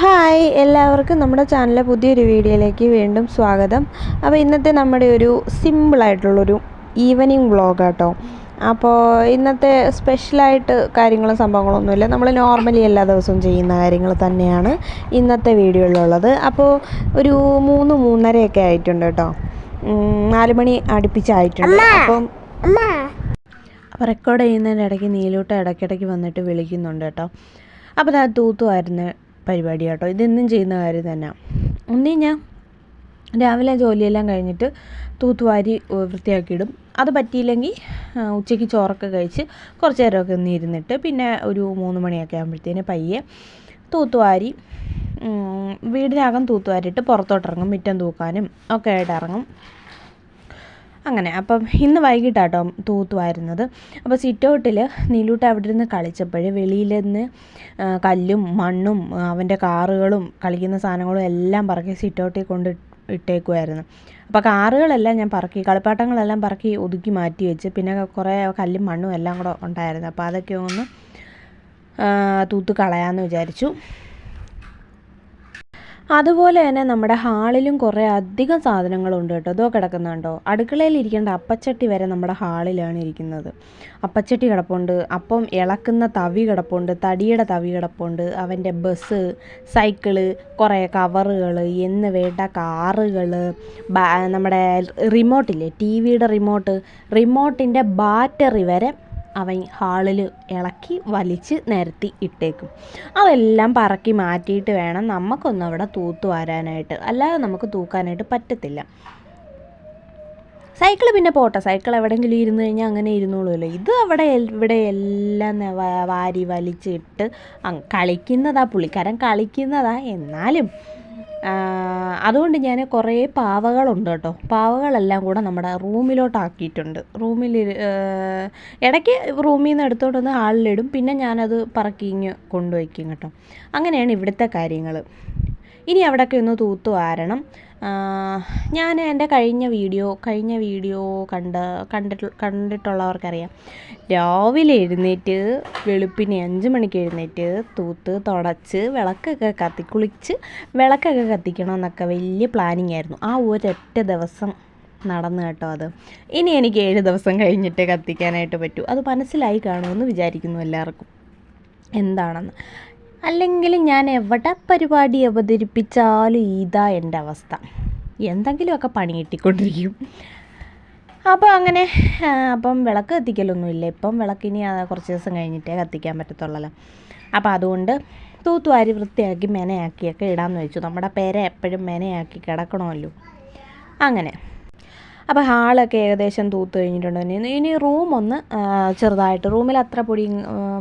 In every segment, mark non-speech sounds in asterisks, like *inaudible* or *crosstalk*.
Hi എല്ലാവർക്കും നമ്മുടെ ചാനലിലെ പുതിയൊരു വീഡിയോയിലേക്ക് വീണ്ടും സ്വാഗതം. അപ്പോൾ ഇന്നത്തെ നമ്മുടെ ഒരു സിമ്പിളായിട്ടുള്ളൊരു ഈവനിങ് വ്ളോഗ് കേട്ടോ അപ്പോൾ ഇന്നത്തെ സ്പെഷ്യലായിട്ട് കാര്യങ്ങളും സംഭവങ്ങളൊന്നുമില്ല നമ്മൾ നോർമലി എല്ലാ ദിവസവും ചെയ്യുന്ന കാര്യങ്ങൾ തന്നെയാണ് ഇന്നത്തെ വീഡിയോയിലുള്ളത്. അപ്പോൾ ഒരു മൂന്ന് മൂന്നരയൊക്കെ ആയിട്ടുണ്ട് കേട്ടോ. നാല് മണി അടുപ്പിച്ചായിട്ടുണ്ട്. അപ്പം അപ്പോൾ റെക്കോർഡ് ചെയ്യുന്നതിന്റെ ഇടയ്ക്ക് നീലൂട്ട ഇടയ്ക്കിടയ്ക്ക് വന്നിട്ട് വിളിക്കുന്നുണ്ട് കേട്ടോ. അപ്പോൾ ഞാൻ തൂത്തുമായിരുന്ന പരിപാടി കേട്ടോ ഇതെന്നും ചെയ്യുന്ന കാര്യം തന്നെ. ഒന്നേ ഞാൻ രാവിലെ ജോലിയെല്ലാം കഴിഞ്ഞിട്ട് തൂത്തുവാരി വൃത്തിയാക്കിയിടും. അത് പറ്റിയില്ലെങ്കിൽ ഉച്ചയ്ക്ക് ചോറൊക്കെ കഴിച്ച് കുറച്ച് നേരമൊക്കെ ഒന്ന് ഇരുന്നിട്ട് പിന്നെ ഒരു മൂന്ന് മണിയൊക്കെ ആകുമ്പോഴത്തേന് പയ്യെ തൂത്തുവാരി വീടിനകം തൂത്തുവാരിയിട്ട് പുറത്തോട്ടിറങ്ങും. മുറ്റം തൂക്കാനും ഒക്കെ ആയിട്ട് ഇറങ്ങും. അങ്ങനെ അപ്പം ഇന്ന് വൈകിട്ടാട്ടോ തൂത്തുവായിരുന്നത്. അപ്പോൾ സിറ്റൗട്ടിൽ നീലൂട്ട് അവിടെ ഇരുന്ന് കളിച്ചപ്പോൾ വെളിയിൽ നിന്ന് കല്ലും മണ്ണും അവന്റെ കാറുകളും കളിക്കുന്ന സാധനങ്ങളും എല്ലാം പറക്കി സിറ്റൗട്ടിൽ കൊണ്ട് ഇട്ടേക്കുമായിരുന്നു അപ്പോൾ കാറുകളെല്ലാം ഞാൻ പറക്കി കളിപ്പാട്ടങ്ങളെല്ലാം പറക്കി ഒതുക്കി മാറ്റി വെച്ച് പിന്നെ കുറേ കല്ലും മണ്ണും എല്ലാം കൂടെ ഉണ്ടായിരുന്നു. അപ്പോൾ അതൊക്കെ ഒന്ന് തൂത്ത് കളയാമെന്ന് വിചാരിച്ചു. അതുപോലെ തന്നെ നമ്മുടെ ഹാളിലും കുറേ അധികം സാധനങ്ങളുണ്ട് കേട്ടോ. ഇതോ കിടക്കുന്നുണ്ടോ? അടുക്കളയിൽ ഇരിക്കേണ്ട അപ്പച്ചട്ടി വരെ നമ്മുടെ ഹാളിലാണ് ഇരിക്കുന്നത്. അപ്പച്ചട്ടി കിടപ്പുണ്ട് അപ്പം ഇളക്കുന്ന തവി കിടപ്പുണ്ട് തടിയുടെ തവി കിടപ്പുണ്ട് അവന്റെ ബസ് സൈക്കിൾ കുറേ കവറുകൾ എന്ന് വേണ്ട കാറുകൾ നമ്മുടെ റിമോട്ടില്ലേ? ടി വിയുടെ റിമോട്ട് റിമോട്ടിന്റെ ബാറ്ററി വരെ അവൻ ഹാളിൽ ഇളക്കി വലിച്ച് നിരത്തി ഇട്ടേക്കും. അതെല്ലാം പറക്കി മാറ്റിയിട്ട് വേണം നമുക്കൊന്നും അവിടെ തൂത്തു വരാനായിട്ട്. അല്ലാതെ നമുക്ക് തൂക്കാനായിട്ട് പറ്റത്തില്ല. സൈക്കിൾ പിന്നെ പോട്ടെ. സൈക്കിൾ എവിടെയെങ്കിലും ഇരുന്ന് കഴിഞ്ഞാൽ അങ്ങനെ ഇരുന്നോളൂല്ലോ ഇത് അവിടെ ഇവിടെ എല്ലാം വാരി വലിച്ചിട്ട് കളിക്കുന്നതാ പുള്ളിക്കാരൻ കളിക്കുന്നതാ. എന്നാലും അതുകൊണ്ട് ഞാൻ കുറേ പാവകളുണ്ട് കേട്ടോ. പാവകളെല്ലാം കൂടെ നമ്മുടെ റൂമിലോട്ടാക്കിയിട്ടുണ്ട്. റൂമിൽ ഇടയ്ക്ക് റൂമിൽ നിന്ന് എടുത്തോണ്ട് വന്ന് ഹാളിലിടും പിന്നെ ഞാനത് പറക്കി ഇങ്ങ് കൊണ്ടുവയ്ക്കും കേട്ടോ. അങ്ങനെയാണ് ഇവിടുത്തെ കാര്യങ്ങൾ ഇനി അവിടെയൊക്കെ ഒന്ന് തൂത്തു വാരണം ഞാൻ എന്റെ കഴിഞ്ഞ വീഡിയോ കഴിഞ്ഞ വീഡിയോ കണ്ട് കണ്ടിട്ട് കണ്ടിട്ടുള്ളവർക്കറിയാം. രാവിലെ എഴുന്നേറ്റ് വെളുപ്പിന് അഞ്ച് മണിക്ക് എഴുന്നേറ്റ് തൂത്ത് തുടച്ച് വിളക്കൊക്കെ കത്തി കുളിച്ച് വിളക്കൊക്കെ കത്തിക്കണം എന്നൊക്കെ വലിയ പ്ലാനിങ് ആയിരുന്നു. ആ ഒരൊറ്റ ദിവസം നടന്നു കേട്ടോ അത്. ഇനി എനിക്ക് ഏഴ് ദിവസം കഴിഞ്ഞിട്ട് കത്തിക്കാനായിട്ട് പറ്റൂ. അത് മനസ്സിലായി കാണുമെന്ന് വിചാരിക്കുന്നു എല്ലാവർക്കും. എന്താണെന്ന്. അല്ലെങ്കിൽ ഞാൻ എവിടെ പരിപാടി അവതരിപ്പിച്ചാലും ഇതാ എന്റെ അവസ്ഥ. എന്തെങ്കിലുമൊക്കെ പണി കിട്ടിക്കൊണ്ടിരിക്കും. അപ്പോൾ അങ്ങനെ അപ്പം വിളക്ക് കത്തിക്കലൊന്നുമില്ല. ഇപ്പം വിളക്കിനി കുറച്ച് ദിവസം കഴിഞ്ഞിട്ടേ കത്തിക്കാൻ പറ്റത്തുള്ളല്ലോ. അപ്പോൾ അതുകൊണ്ട് തൂത്തുവാരി വൃത്തിയാക്കി മെനയാക്കിയൊക്കെ ഇടാമെന്ന് വെച്ചു. നമ്മുടെ പേര എപ്പോഴും മെനയാക്കി കിടക്കണമല്ലോ. അങ്ങനെ. അപ്പോൾ ഹാളൊക്കെ ഏകദേശം തൂത്ത് കഴിഞ്ഞിട്ടുണ്ട് ഇനി റൂം ഒന്ന് ചെറുതായിട്ട്. റൂമിൽ അത്ര പൊടി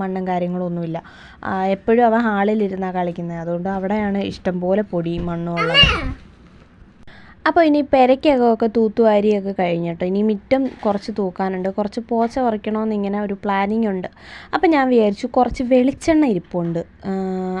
മണ്ണും കാര്യങ്ങളും ഒന്നുമില്ല എപ്പോഴും അവൻ ഹാളിലിരുന്നാണ് കളിക്കുന്നത്. അതുകൊണ്ട് അവിടെയാണ് ഇഷ്ടംപോലെ പൊടിയും മണ്ണും ഉള്ളത്. അപ്പോൾ ഇനി പെരയ്ക്കകമൊക്കെ തൂത്തുവാരിയൊക്കെ കഴിഞ്ഞിട്ടോ. ഇനി മിറ്റം കുറച്ച് തൂക്കാനുണ്ട്. കുറച്ച് പോച്ച പറിക്കണമെന്ന് ഇങ്ങനെ ഒരു പ്ലാനിങ് ഉണ്ട്. അപ്പോൾ ഞാൻ വിചാരിച്ചു കുറച്ച് വെളിച്ചെണ്ണ ഇരിപ്പുണ്ട്.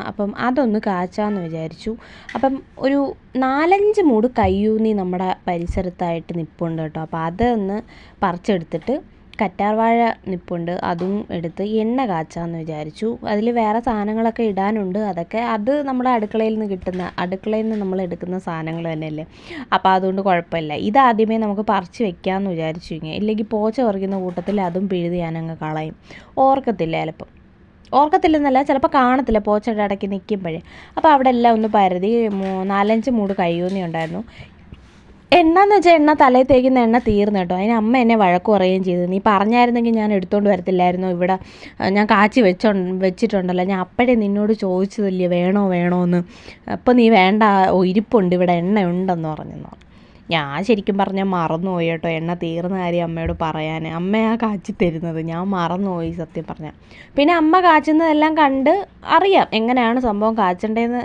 അപ്പം അതൊന്ന് കാച്ചാന്ന് വിചാരിച്ചു. അപ്പം ഒരു നാലഞ്ച് മൂട് കയ്യൂന്നി നമ്മുടെ പരിസരത്തായിട്ട് നിൽപ്പുണ്ട് കേട്ടോ. അപ്പോൾ അതൊന്ന് പറിച്ചെടുത്തിട്ട് കറ്റാർവാഴ നിപ്പുണ്ട്. അതും എടുത്ത് എണ്ണ കാച്ചാന്ന് വിചാരിച്ചു. അതിൽ വേറെ സാധനങ്ങളൊക്കെ ഇടാനുണ്ട്. അതൊക്കെ അത് നമ്മുടെ അടുക്കളയിൽ നിന്ന് കിട്ടുന്ന അടുക്കളയിൽ നിന്ന് നമ്മൾ എടുക്കുന്ന സാധനങ്ങൾ തന്നെയല്ലേ? അപ്പോൾ അതുകൊണ്ട് കുഴപ്പമില്ല. ഇത് ഇതാദ്യമേ നമുക്ക് പറിച്ച് വെക്കാമെന്ന് വിചാരിച്ചു കഴിഞ്ഞാൽ ഇല്ലെങ്കിൽ പോച്ച പറിക്കുന്ന കൂട്ടത്തിൽ അതും പിഴുതി ഞാനങ്ങ് കളയും. ഓർക്കത്തില്ല ചിലപ്പം. ഓർക്കത്തില്ലെന്നല്ല ചിലപ്പോൾ കാണത്തില്ല. പോച്ചയുടെ ഇടയ്ക്ക് നിൽക്കുമ്പോഴേ അപ്പോൾ അവിടെ എല്ലാം ഒന്ന് പരതി നാലഞ്ച് മൂട് കയ്യൂന്നി ഉണ്ടായിരുന്നു. എണ്ണന്ന് വെച്ചാൽ എണ്ണ തലയിൽ തേക്കുന്ന എണ്ണ തീർന്നു കേട്ടോ. അതിന് അമ്മ എന്നെ വഴക്ക് പറയുകയും ചെയ്തു. നീ പറഞ്ഞായിരുന്നെങ്കിൽ ഞാൻ എടുത്തുകൊണ്ട് വരത്തില്ലായിരുന്നു. ഇവിടെ ഞാൻ കാച്ചി വെച്ചോ വെച്ചിട്ടുണ്ടല്ലോ. ഞാൻ അപ്പോഴേ നിന്നോട് ചോദിച്ചതല്ലേ വേണോ വേണോ എന്ന് അപ്പോൾ നീ വേണ്ട ഇരിപ്പുണ്ട് ഇവിടെ എണ്ണ ഉണ്ടെന്ന് പറഞ്ഞെന്ന്. പറഞ്ഞു ഞാൻ ശരിക്കും പറഞ്ഞാൽ മറന്നുപോയി കേട്ടോ എണ്ണ തീർന്ന കാര്യം അമ്മയോട് പറയാൻ അമ്മയാ കാച്ചി തരുന്നത്. ഞാൻ മറന്നുപോയി സത്യം പറഞ്ഞാൽ പിന്നെ അമ്മ കാച്ചുന്നതെല്ലാം കണ്ട് അറിയാം. എങ്ങനെയാണ് സംഭവം കാച്ചണ്ടേന്ന്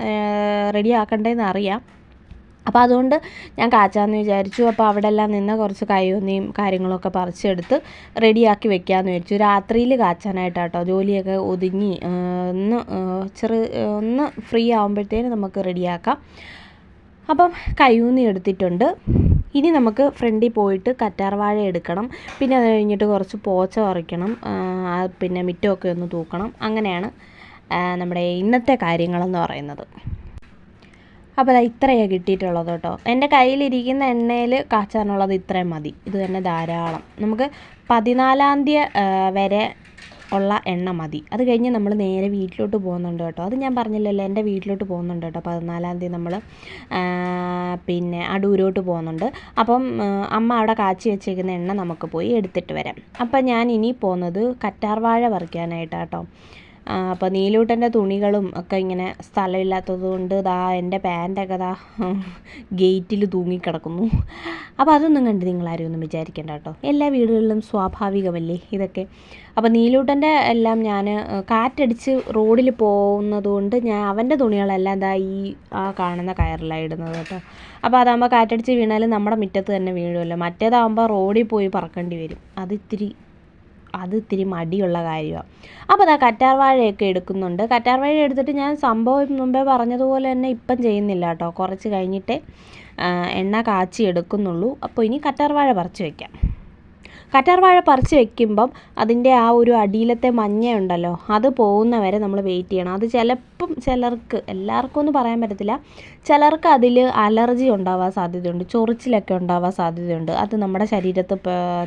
റെഡി ആക്കണ്ടേന്ന് അറിയാം. അപ്പോൾ അതുകൊണ്ട് ഞാൻ കാച്ചാന്ന് വിചാരിച്ചു. അപ്പോൾ അവിടെ എല്ലാം നിന്ന് കുറച്ച് കൈയൊന്നിയും കാര്യങ്ങളൊക്കെ പറിച്ചെടുത്ത് റെഡിയാക്കി വെക്കാമെന്ന് വിചാരിച്ചു. രാത്രിയിൽ കാച്ചാനായിട്ടാട്ടോ ജോലിയൊക്കെ ഒതുങ്ങി. ഒന്ന് ചെറു ഒന്ന് ഫ്രീ ആകുമ്പോഴത്തേന് നമുക്ക് റെഡിയാക്കാം. അപ്പം കയ്യൂന്നി എടുത്തിട്ടുണ്ട്. ഇനി നമുക്ക് ഫ്രണ്ടിൽ പോയിട്ട് കറ്റാർവാഴ എടുക്കണം. പിന്നെ അത് കഴിഞ്ഞിട്ട് കുറച്ച് പോച്ച പറിക്കണം. പിന്നെ മിറ്റമൊക്കെ ഒന്ന് തൂക്കണം. അങ്ങനെയാണ് നമ്മുടെ ഇന്നത്തെ കാര്യങ്ങളെന്ന് പറയുന്നത്. അപ്പോൾ അത് ഇത്രയാണ് കിട്ടിയിട്ടുള്ളത് കേട്ടോ. എന്റെ കയ്യിലിരിക്കുന്ന എണ്ണയിൽ കാച്ചാനുള്ളത് ഇത്രയും മതി. ഇത് തന്നെ ധാരാളം. നമുക്ക് പതിനാലാം തീയതി വരെ ഉള്ള എണ്ണ മതി. അത് കഴിഞ്ഞ് നമ്മൾ നേരെ വീട്ടിലോട്ട് പോകുന്നുണ്ട് കേട്ടോ. അത് ഞാൻ പറഞ്ഞില്ലല്ലോ എന്റെ വീട്ടിലോട്ട് പോകുന്നുണ്ട് കേട്ടോ. പതിനാലാം തീയതി നമ്മൾ പിന്നെ അടൂരോട്ട് പോകുന്നുണ്ട്. അപ്പം അമ്മ അവിടെ കാച്ചി വെച്ചേക്കുന്ന എണ്ണ നമുക്ക് പോയി എടുത്തിട്ട് വരാം. അപ്പം ഞാൻ ഇനി പോകുന്നത് കറ്റാർവാഴ പറിക്കാനായിട്ടാണ് കേട്ടോ. അപ്പോൾ നീലൂട്ടന്റെ തുണികളും ഒക്കെ ഇങ്ങനെ സ്ഥലമില്ലാത്തത് കൊണ്ട് ദാ എന്റെ പാന്റൊക്കെ ദാ ഗേറ്റിൽ തൂങ്ങിക്കിടക്കുന്നു. അപ്പോൾ അതൊന്നും കണ്ട് നിങ്ങളാരും ഒന്നും വിചാരിക്കേണ്ട കേട്ടോ. എല്ലാ വീടുകളിലും സ്വാഭാവികമല്ലേ ഇതൊക്കെ? അപ്പോൾ നീലൂട്ടന്റെ എല്ലാം ഞാൻ കാറ്റടിച്ച് റോഡിൽ പോകുന്നത് കൊണ്ട് ഞാൻ അവന്റെ തുണികളെല്ലാം ദാ ഈ ആ കാണുന്ന കയറിലാണ് ഇടുന്നത് കേട്ടോ. അപ്പോൾ അതാകുമ്പോൾ കാറ്റടിച്ച് വീണാലും നമ്മുടെ മുറ്റത്ത് തന്നെ വീഴുമല്ലോ. മറ്റേതാകുമ്പോൾ റോഡിൽ പോയി പറക്കേണ്ടി വരും. അത് ഇത്തിരി അത് ഇത്തിരി മടിയുള്ള കാര്യമാണ് അപ്പോൾ അതാ കറ്റാർവാഴയൊക്കെ എടുക്കുന്നുണ്ട്. കറ്റാർവാഴ എടുത്തിട്ട് ഞാൻ സംഭവം മുമ്പേ പറഞ്ഞതുപോലെ തന്നെ ഇപ്പം ചെയ്യുന്നില്ല കേട്ടോ. കുറച്ച് കഴിഞ്ഞിട്ടേ എണ്ണ കാച്ചി എടുക്കുന്നുള്ളൂ. അപ്പോൾ ഇനി കറ്റാർവാഴ പറിച്ച് വെക്കാം. കറ്റാർവാഴ പറിച്ച് വെക്കുമ്പം അതിന്റെ ആ ഒരു അടിയിലത്തെ മഞ്ഞയുണ്ടല്ലോ അത് പോകുന്നവരെ നമ്മൾ വെയിറ്റ് ചെയ്യണം. അത് ചിലപ്പം ചിലർക്ക് എല്ലാവർക്കും ഒന്നും പറയാൻ പറ്റത്തില്ല. ചിലർക്ക് അതിൽ അലർജി ഉണ്ടാവാൻ സാധ്യതയുണ്ട് ചൊറിച്ചിലൊക്കെ ഉണ്ടാവാൻ സാധ്യതയുണ്ട്. അത് നമ്മുടെ ശരീരത്ത്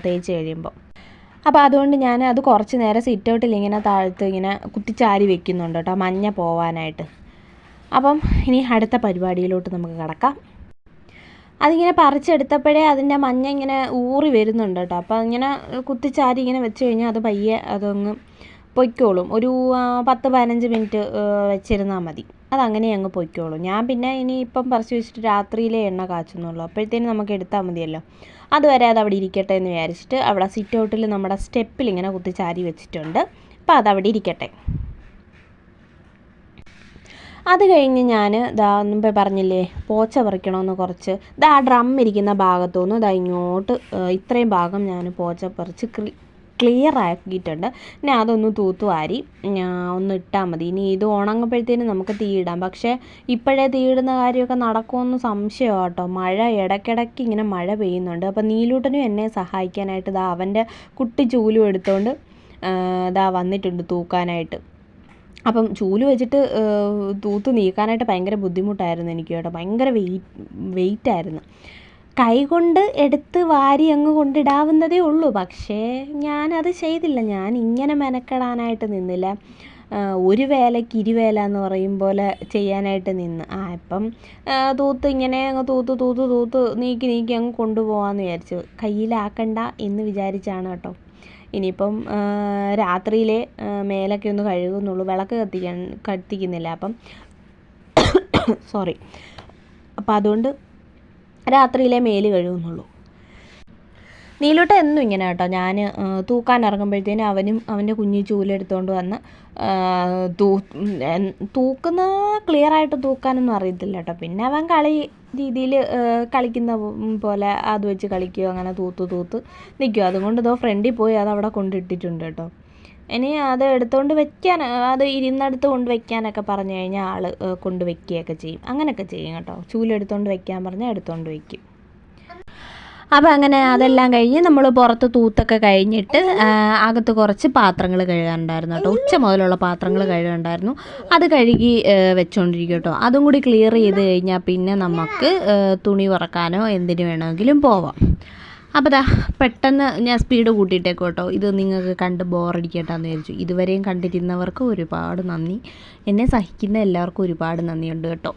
തേച്ച് കഴിയുമ്പോൾ അപ്പോൾ അതുകൊണ്ട് ഞാൻ അത് കുറച്ച് നേരം സിറ്റ് ഔട്ടിൽ ഇങ്ങനെ താഴ്ത്ത് ഇങ്ങനെ കുത്തിച്ചാരി വെക്കുന്നുണ്ട് കേട്ടോ മഞ്ഞ പോവാനായിട്ട്. അപ്പം ഇനി അടുത്ത പരിപാടിയിലോട്ട് നമുക്ക് കിടക്കാം. അതിങ്ങനെ പറിച്ചെടുത്തപ്പോഴേ അതിന്റെ മഞ്ഞ ഇങ്ങനെ ഊറി വരുന്നുണ്ട് കേട്ടോ. അപ്പോൾ അതിങ്ങനെ കുത്തിച്ചാരി ഇങ്ങനെ വെച്ച് കഴിഞ്ഞാൽ അത് പയ്യെ അതങ്ങ് പൊയ്ക്കോളും. ഒരു പത്ത് പതിനഞ്ച് മിനിറ്റ് വെച്ചിരുന്നാൽ മതി. അതങ്ങനെ അങ്ങ് പൊയ്ക്കോളും. ഞാൻ പിന്നെ ഇനി ഇപ്പം പറിച്ച് വെച്ചിട്ട് രാത്രിയിലേ എണ്ണ കാച്ചുന്നുള്ളൂ. അപ്പോഴത്തേനും നമുക്ക് എടുത്താൽ മതിയല്ലോ. അതുവരെ അത് അവിടെ ഇരിക്കട്ടെ എന്ന് വിചാരിച്ചിട്ട് അവിടെ സിറ്റ് ഔട്ടിൽ നമ്മുടെ സ്റ്റെപ്പിൽ ഇങ്ങനെ കുത്തി ചാരി വെച്ചിട്ടുണ്ട്. അപ്പോൾ അതവിടെ ഇരിക്കട്ടെ. അത് കഴിഞ്ഞ് ഞാൻ ദാ മുമ്പേ പറഞ്ഞില്ലേ പോച്ച പറിക്കണമെന്ന് കുറച്ച്. ദാ ഡ്രം ഇരിക്കുന്ന ഭാഗത്തുനിന്ന് ദാ ഇങ്ങോട്ട് ഇത്രയും ഭാഗം ഞാൻ പോച്ച പറിച്ച് ക്ലിയർ ആക്കിയിട്ടുണ്ട്. ഇനി അതൊന്ന് തൂത്തുവാരി ഒന്ന് ഇട്ടാൽ മതി. ഇനി ഇത് ഉണങ്ങുമ്പോഴത്തേനും നമുക്ക് തീ ഇടാം. പക്ഷേ ഇപ്പോഴേ തീയിടുന്ന കാര്യമൊക്കെ നടക്കുമെന്ന് സംശയമാണ് കേട്ടോ. മഴ ഇടയ്ക്കിടയ്ക്ക് ഇങ്ങനെ മഴ പെയ്യുന്നുണ്ട്. അപ്പോൾ നീലൂട്ടനും എന്നെ സഹായിക്കാനായിട്ട് ഇതാ അവന്റെ കുട്ടി ചൂലും എടുത്തുകൊണ്ട് ഇതാ വന്നിട്ടുണ്ട് തൂക്കാനായിട്ട്. അപ്പം ചൂൽ വെച്ചിട്ട് തൂത്ത് നീക്കാനായിട്ട് ഭയങ്കര ബുദ്ധിമുട്ടായിരുന്നു എനിക്ക് കേട്ടോ. ഭയങ്കര വെയിറ്റ് വെയിറ്റായിരുന്നു. കൈകൊണ്ട് എടുത്ത് വാരി അങ്ങ് കൊണ്ടിടാവുന്നതേ ഉള്ളൂ. പക്ഷേ ഞാനത് ചെയ്തില്ല. ഞാൻ ഇങ്ങനെ മെനക്കെടാനായിട്ട് നിന്നില്ല. ഒരു വേലയ്ക്ക് ഇരുവേല എന്ന് പറയും പോലെ ചെയ്യാനായിട്ട് നിന്ന്. ആ ഇപ്പം തൂത്ത് ഇങ്ങനെ അങ്ങ് തൂത്ത് തൂത്ത് തൂത്ത് നീക്കി നീക്കി അങ്ങ് കൊണ്ടുപോകാമെന്ന് വിചാരിച്ചു. കയ്യിലാക്കണ്ട എന്ന് വിചാരിച്ചാണ് കേട്ടോ. ഇനിയിപ്പം രാത്രിയിലെ മേലൊക്കെ ഒന്ന് കഴുകുന്നുള്ളൂ. വിളക്ക് കത്തിക്കാൻ കത്തിക്കുന്നില്ല. അപ്പം *coughs* സോറി അപ്പം അതുകൊണ്ട് രാത്രിയിലെ മേൽ കഴുകുന്നുള്ളൂ. നീലൂട്ട എന്നും ഇങ്ങനെ കേട്ടോ. ഞാൻ തൂക്കാൻ ഇറങ്ങുമ്പോഴത്തേനും അവനും അവന്റെ കുഞ്ഞു ചൂലെടുത്തുകൊണ്ട് വന്ന് തൂ തൂക്കുന്ന ക്ലിയറായിട്ട് തൂക്കാനൊന്നും അറിയത്തില്ല കേട്ടോ. പിന്നെ അവൻ കളി രീതിയിൽ കളിക്കുന്ന പോലെ അത് വെച്ച് കളിക്കുകയോ അങ്ങനെ തൂത്ത് തൂത്ത് നിൽക്കും അതുകൊണ്ട് ഇതോ ഫ്രണ്ടിൽ പോയി അത് അവിടെ കൊണ്ടിട്ടിട്ടുണ്ട് കേട്ടോ. ഇനി അത് എടുത്തുകൊണ്ട് വെക്കാൻ അത് ഇരുന്നെടുത്ത് കൊണ്ട് വെക്കാനൊക്കെ പറഞ്ഞു കഴിഞ്ഞാൽ ആൾ കൊണ്ട് വെക്കുകയൊക്കെ ചെയ്യും. അങ്ങനെയൊക്കെ ചെയ്യും കേട്ടോ. ചൂലെടുത്തുകൊണ്ട് വെക്കാൻ പറഞ്ഞാൽ എടുത്തുകൊണ്ട് വെക്കും. അപ്പോൾ അങ്ങനെ അതെല്ലാം കഴിഞ്ഞ് നമ്മൾ പുറത്ത് തൂത്തൊക്കെ കഴിഞ്ഞിട്ട് അകത്ത് കുറച്ച് പാത്രങ്ങൾ കഴുകാനുണ്ടായിരുന്നു കേട്ടോ. ഉച്ച മുതലുള്ള പാത്രങ്ങൾ കഴുകാനുണ്ടായിരുന്നു. അത് കഴുകി വെച്ചുകൊണ്ടിരിക്കും കേട്ടോ. അതും കൂടി ക്ലിയർ ചെയ്ത് കഴിഞ്ഞാൽ പിന്നെ നമുക്ക് തുണി പറക്കാനോ എന്തിനു വേണമെങ്കിലും പോവാം. അപ്പോൾ ദാ പെട്ടെന്ന് ഞാൻ സ്പീഡ് കൂട്ടിയിട്ടേക്കും കേട്ടോ ഇത് നിങ്ങൾക്ക് കണ്ട് ബോറടിക്കട്ടെന്ന് വിചാരിച്ചു. ഇതുവരെയും കണ്ടിരുന്നവർക്ക് ഒരുപാട് നന്ദി. എന്നെ സഹിക്കുന്ന എല്ലാവർക്കും ഒരുപാട് നന്ദിയുണ്ട് കേട്ടോ.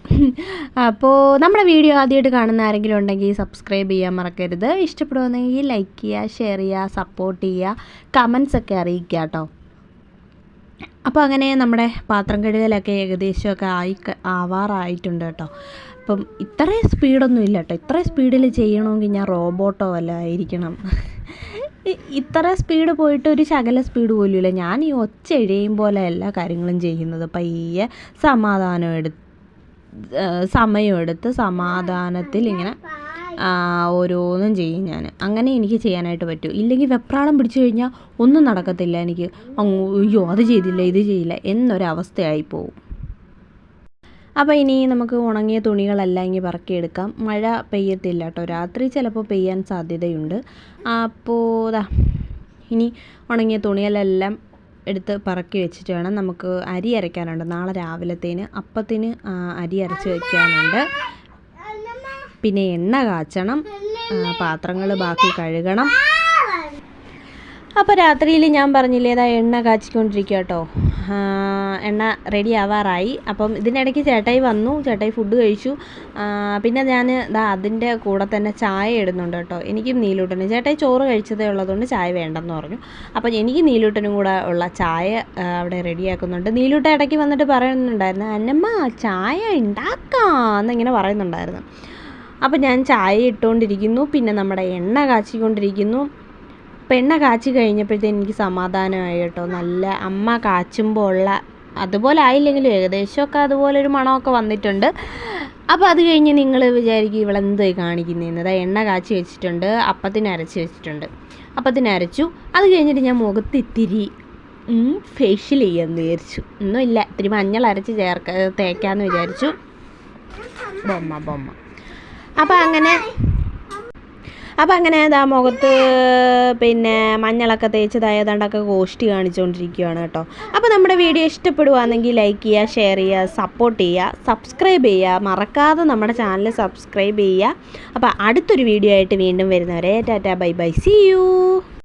അപ്പോൾ നമ്മുടെ വീഡിയോ ആദ്യമായിട്ട് കാണുന്ന ആരെങ്കിലും ഉണ്ടെങ്കിൽ സബ്സ്ക്രൈബ് ചെയ്യാൻ മറക്കരുത്. ഇഷ്ടപ്പെടുവാണെങ്കിൽ ലൈക്ക് ചെയ്യുക ഷെയർ ചെയ്യുക സപ്പോർട്ട് ചെയ്യുക കമൻസ് ഒക്കെ അറിയിക്കുക കേട്ടോ. അപ്പോൾ അങ്ങനെ നമ്മുടെ പാത്രം കഴുകലൊക്കെ ഏകദേശമൊക്കെ ആയി ആവാറായിട്ടുണ്ട് കേട്ടോ. അപ്പം ഇത്രയും സ്പീഡൊന്നും ഇല്ല കേട്ടോ. ഇത്രയും സ്പീഡിൽ ചെയ്യണമെങ്കിൽ ഞാൻ റോബോട്ടോ അല്ല ആയിരിക്കണം. ഇത്ര സ്പീഡ് പോയിട്ട് ഒരു ശകല സ്പീഡ് പോലും ഇല്ല. ഞാൻ ഈ ഒച്ച എഴയും പോലെ എല്ലാ കാര്യങ്ങളും ചെയ്യുന്നത് പയ്യെ സമാധാനം എടുത്ത് സമയമെടുത്ത് സമാധാനത്തിൽ ഇങ്ങനെ ഓരോന്നും ചെയ്യും ഞാൻ. അങ്ങനെ എനിക്ക് ചെയ്യാനായിട്ട് പറ്റും. ഇല്ലെങ്കിൽ വെപ്രാളം പിടിച്ചു കഴിഞ്ഞാൽ ഒന്നും നടക്കത്തില്ല എനിക്ക്. അയ്യോ അത് ചെയ്തില്ല ഇത് ചെയ്യില്ല എന്നൊരവസ്ഥയായി പോവും. അപ്പോൾ ഇനി നമുക്ക് ഉണങ്ങിയ തുണികളെല്ലാം ഇങ്ങനെ പറക്കിയെടുക്കാം. മഴ പെയ്യത്തില്ല കേട്ടോ. രാത്രി ചിലപ്പോൾ പെയ്യാൻ സാധ്യതയുണ്ട്. അപ്പോൾ ദാ ഇനി ഉണങ്ങിയ തുണികളെല്ലാം എടുത്ത് പറക്കി വെച്ചിട്ട് വേണം നമുക്ക് അരി അരയ്ക്കാനുണ്ട്. നാളെ രാവിലത്തേന് അപ്പത്തിന് അരി അരച്ച് വെക്കാനുണ്ട്. പിന്നെ എണ്ണ കാച്ചണം. പാത്രങ്ങൾ ബാക്കി കഴുകണം. അപ്പോൾ രാത്രിയിൽ ഞാൻ പറഞ്ഞില്ലേ ഇതാ എണ്ണ കാച്ചിക്കൊണ്ടിരിക്കുക കേട്ടോ എണ്ണ റെഡി ആവാറായി. അപ്പം ഇതിനിടയ്ക്ക് ചേട്ടായി വന്നു ചേട്ടായി ഫുഡ് കഴിച്ചു. പിന്നെ ഞാൻ ഇതാ അതിന്റെ കൂടെ തന്നെ ചായ ഇടുന്നുണ്ട് കേട്ടോ. എനിക്കും നീലൂട്ടനും. ചേട്ടായി ചോറ് കഴിച്ചതേ ഉള്ളതുകൊണ്ട് ചായ വേണ്ടെന്ന് പറഞ്ഞു. അപ്പം എനിക്ക് നീലൂട്ടനും കൂടെ ഉള്ള ചായ അവിടെ റെഡിയാക്കുന്നുണ്ട് നീലൂട്ട ഇടയ്ക്ക് വന്നിട്ട് പറയുന്നുണ്ടായിരുന്നു അന്നമ്മ ചായ ഉണ്ടാക്കാം എന്നിങ്ങനെ പറയുന്നുണ്ടായിരുന്നു. അപ്പം ഞാൻ ചായ ഇട്ടുകൊണ്ടിരിക്കുന്നു പിന്നെ നമ്മുടെ എണ്ണ കാച്ചിക്കൊണ്ടിരിക്കുന്നു. അപ്പം എണ്ണ കാച്ചി കഴിഞ്ഞപ്പോഴത്തേന് എനിക്ക് സമാധാനമായി കേട്ടോ. നല്ല അമ്മ കാച്ചുമ്പോൾ ഉള്ള അതുപോലെ ആയില്ലെങ്കിലും ഏകദേശമൊക്കെ അതുപോലെ ഒരു മണമൊക്കെ വന്നിട്ടുണ്ട്. അപ്പോൾ അത് കഴിഞ്ഞ് നിങ്ങൾ വിചാരിക്കും ഇവളെന്തായി കാണിക്കുന്നതെന്ന് അതായത് എണ്ണ കാച്ചി വെച്ചിട്ടുണ്ട് അപ്പത്തിന് അരച്ച് വെച്ചിട്ടുണ്ട്. അപ്പത്തിന് അരച്ചു. അത് കഴിഞ്ഞിട്ട് ഞാൻ മുഖത്ത് ഇത്തിരി ഫേഷ്യൽ ചെയ്യാമെന്ന് വിചാരിച്ചു. ഒന്നുമില്ല ഇത്തിരി മഞ്ഞൾ അരച്ച് ചേർക്ക തേക്കാമെന്ന് വിചാരിച്ചു. ബൊമ്മ ബൊമ്മ. അപ്പോൾ അങ്ങനെ അപ്പോൾ അങ്ങനെ ഇതാ മുഖത്ത് പിന്നെ മഞ്ഞളൊക്കെ തേച്ചതായതാണ്ടൊക്കെ ഗോഷ്ടി കാണിച്ചുകൊണ്ടിരിക്കുകയാണ് കേട്ടോ. അപ്പോൾ നമ്മുടെ വീഡിയോ ഇഷ്ടപ്പെടുവാണെങ്കിൽ ലൈക്ക് ചെയ്യുക ഷെയർ ചെയ്യുക സപ്പോർട്ട് ചെയ്യുക സബ്സ്ക്രൈബ് ചെയ്യുക. മറക്കാതെ നമ്മുടെ ചാനൽ സബ്സ്ക്രൈബ് ചെയ്യുക. അപ്പോൾ അടുത്തൊരു വീഡിയോ ആയിട്ട് വീണ്ടും വരുന്നവരെ tata bye bye see you